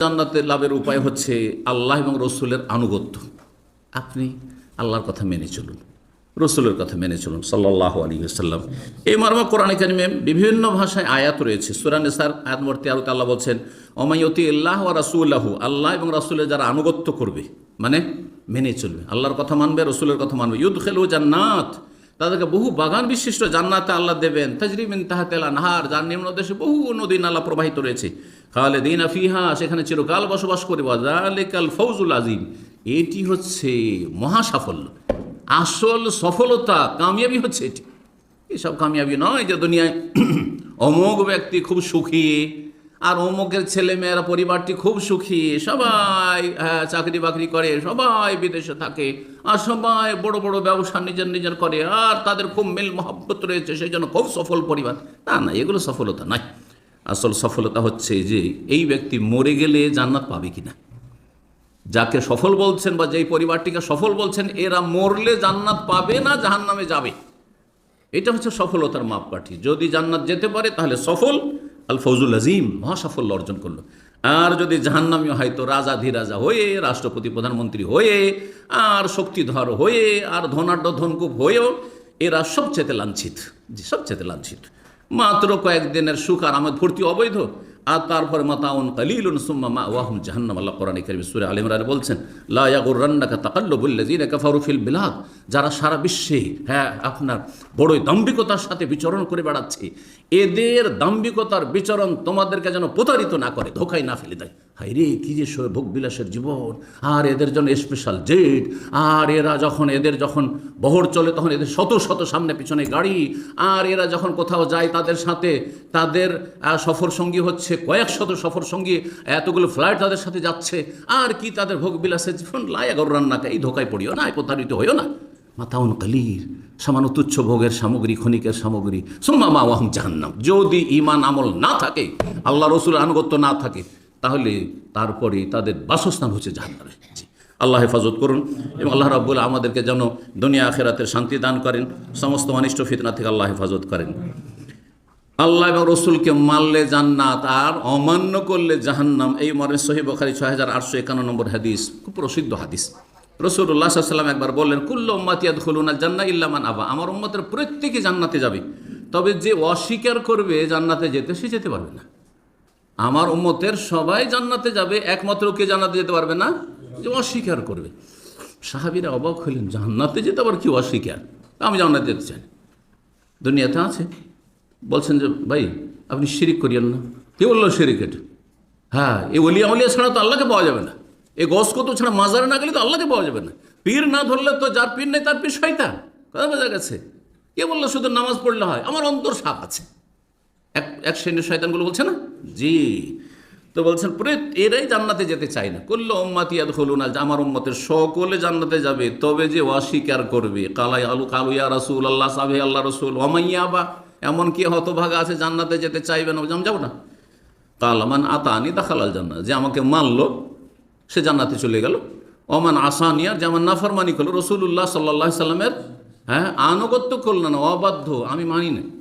জান্নাতের লাভের উপায় হচ্ছে আল্লাহ এবং রসুলের আনুগত্য। আপনি আল্লাহর কথা মেনে চলুন, রসুলের কথা মেনে চলুন সাল্লাহ আলী সাল্লাম এই মর্ম কোরআন কারিমে বিভিন্ন ভাষায় আয়াত রয়েছে। সুরানেসার আয়াতমূর্তি আরত আল্লাহ বলছেন অমায়তি আল্লাহ ও রাসুল্লাহ আল্লাহ এবং রাসুলের যারা আনুগত্য করবে মানে মেনে চলবে। আল্লাহর কথা মানবে, রসুলের কথা মানবে। ইউদ খেলু জান্নাত, তাদেরকে বহু বাগান বিশিষ্ট জান্নাতে আল্লাহ দেবেন। তাজরিমিন তাহাতেলা নাহার যার নিম্ন দেশে বহু নদী নালা প্রবাহিত রয়েছে। খালে দিন আফিহা সেখানে চিরকাল বসবাস করে ওয়াজালিকাল ফৌজুল আজিম এটি হচ্ছে মহা সাফল্য আসল সফলতা, কামিয়াবি হচ্ছে এটি। এসব কামিয়াবি নয় যে দুনিয়ায় অমোক ব্যক্তি খুব সুখী, আর অমুকের ছেলে মেয়েরা পরিবারটি খুব সুখী, সবাই হ্যাঁ চাকরি বাকরি করে, সবাই বিদেশে থাকে, আর সবাই বড় বড় ব্যবসা নিজের নিজের করে, আর তাদের খুব মিল মহব্বত রয়েছে সেই জন্য খুব সফল পরিবার। না না, এগুলো সফলতা নয়। আসল সফলতা হচ্ছে যে এই ব্যক্তি মরে গেলে জান্নাত পাবে কিনা। যাকে সফল বলছেন বা যেই পরিবারটিকে সফল বলছেন, এরা মরলে জান্নাত পাবে না, জাহান্নামে যাবে। এটা হচ্ছে সফলতার মাপকাঠি। যদি জান্নাত যেতে পারে, তাহলে সফল আল ফৌজুল আজিম মহা সাফল্য অর্জন করল। আর যদি জাহান্নামী হয়তো রাজা ধীরাজা হয়ে, রাষ্ট্রপতি, প্রধানমন্ত্রী হয়ে, আর শক্তিধর হয়ে, আর ধনাঢ্য ধনকুপ হয়েও এরা সবচেয়ে লাঞ্ছিত। জি, সবচেয়ে লাঞ্ছিত। মাত্র কয়েকদিনের সুখ আর আমার ভর্তি অবৈধ। আর তারপরে মাতাউন কালিলুন সুম্মা মা ওয়াহুম জাহান্নাম। আল্লাহ কোরআন করিম সুরে আলিম রায় বলছেন, লা ইয়াগুররান্নাকা তাকাল্লুবুল লাযিনা কাফারু ফিল বিলাদ। যারা সারা বিশ্বে হ্যাঁ আপনার বড়ই দাম্ভিকতার সাথে বিচরণ করে বেড়াচ্ছে, এদের দাম্ভিকতার বিচরণ তোমাদেরকে যেন প্রতারিত না করে, ধোকায় না ফেলে দেয়। হাই রে, কী যে সে ভোগ বিলাসের জীবন। আর এদের জন্য স্পেশাল জেট আর এরা যখন, এদের যখন বহর চলে, তখন এদের শত শত সামনে পিছনে গাড়ি। আর এরা যখন কোথাও যায়, তাদের সাথে, তাদের সফর সঙ্গী হচ্ছে কয়েক শত সফর সঙ্গী এতগুলো ফ্লাইট তাদের সাথে যাচ্ছে। আর কি তাদের ভোগ বিলাসের জীবন? লায়া গর রান্নাকে এই ধোকায় পড়িও না প্রতারিত হইও না। মাতাউন কালির, সামান্য তুচ্ছ ভোগের সামগ্রী, ক্ষণিকের সামগ্রী। সুম্মা মা ওয়াহম জাহান্নাম। যদি ইমান আমল না থাকে, আল্লাহ রসুল আনুগত্য না থাকে তাহলে তারপরে তাদের বাসস্থান হচ্ছে জাহান্নামে। আল্লাহ হেফাজত করুন এবং আল্লাহ রাব্বুল আমাদেরকে যেন দুনিয়া আখেরাতের শান্তি দান করেন, সমস্ত অনিষ্ট ফিতনা থেকে আল্লাহ হেফাজত করেন। আল্লাহ এবং রসুলকে মানলে জান্নাত আর অমান্য করলে জাহান্নাম। এই মরে সহি বখারি ছয় হাজার আটশো একান্ন নম্বর হাদিস, খুব প্রসিদ্ধ হাদিস। রসুল্লাহ সাল্লাম একবার বললেন, কুল্ল উম্মাতিয়াদ খুলুনা জান্না ইল্লামান আবা। আমার উম্মতের প্রত্যেকে জান্নাতে যাবে। তবে যে অস্বীকার করবে জান্নাতে যেতে, সে যেতে পারবে না। আমার উম্মতের সবাই জান্নাতে যাবে, একমাত্র কে জান্নাতে যেতে পারবে না? যে অস্বীকার করবে। সাহাবিরা অবাক হইলেন, জান্নাতে যেতে আবার কি অস্বীকার? আমি জান্নাতে যেতে চাই। দুনিয়াতে আছে। বলছেন যে, ভাই, আপনি শিরিক করিয়েন না। কে বলল শিরিক এটা? হ্যাঁ এই অলিয়া অলিয়া ছাড়া তো আল্লাহকে পাওয়া যাবে না। এই গসকত ছাড়া মাজারে না গেলে তো আল্লাহকে পাওয়া যাবে না। পীর না ধরলে তো যার পীর নেই, তার পীর শয়তান। কথা বোঝা গেছে? কে বলল শুধু নামাজ পড়লে হয়? আমার অন্তর সাপ আছে। এক এক শ্রেণির শয়তানগুলো বলছে না? জি। তো বলছেন এরাই জান্নাতে যেতে চায় না। করল উম্মাতিয়াদ হলো না আমার উম্মতের সকলে জান্নাতে যাবে। তবে যে অস্বীকার করবে, কালাই আলু কালুয়া রাসুল আল্লাহ সাবে আল্লাহ রসুল অমাইয়া বা এমন কি হতভাগা আছে জান্নাতে যেতে চাইবে না? যাব না। কালামান আতানি দাখালাল জান্নাত যে আমাকে মানলো সে জান্নাতে চলে গেল। ওমান আসানিয়ার যেমন নাফরমানি করল রসুল্লাহ সাল্লাহ সাল্লামের হ্যাঁ আনুগত্য করল না, অবাধ্য, আমি মানি না।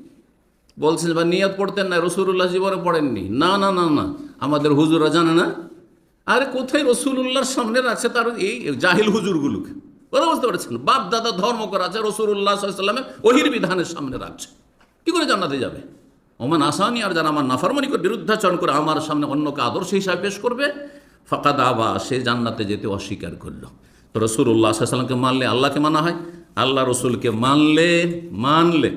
বলছেন বা নিয়ত পড়তেন না রসুল্লাহ জীবনে পড়েননি। না না না না, আমাদের হুজুরা জানে না। আরে, কোথায় রসুল্লাহর সামনে আছে তার এই জাহিল হুজুরগুলোকে? কথা বুঝতে পারছেন? বাপ দাদা ধর্ম করা আছে রসুল্লাহ সাল্লামের ওহির বিধানের সামনে রাখছে। কি করে জান্নাতে যাবে? ওমান আসানি, আর যারা আমার নাফরমানি করে, বিরুদ্ধাচরণ করে আমার সামনে অন্যকে আদর্শ হিসাবে পেশ করবে ফাঁকা দাবা সে জান্নাতে যেতে অস্বীকার করল। তো রসুল্লাহ সাল্লামকে মানলে আল্লাহকে মানা হয়। আল্লাহ রসুলকে মানলে মানলে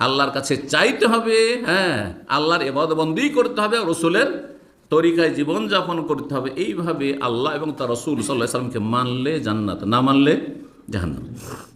আল্লাহর কাছে চাইতে হবে হ্যাঁ আল্লাহর এবাদবন্দি করতে হবে, রসুলের তরিকায় জীবনযাপন করতে হবে। এইভাবে আল্লাহ এবং তার রসুল সাল্লাহ সাল্লামকে মানলে জান্নাত, না মানলে জাহান্নাম।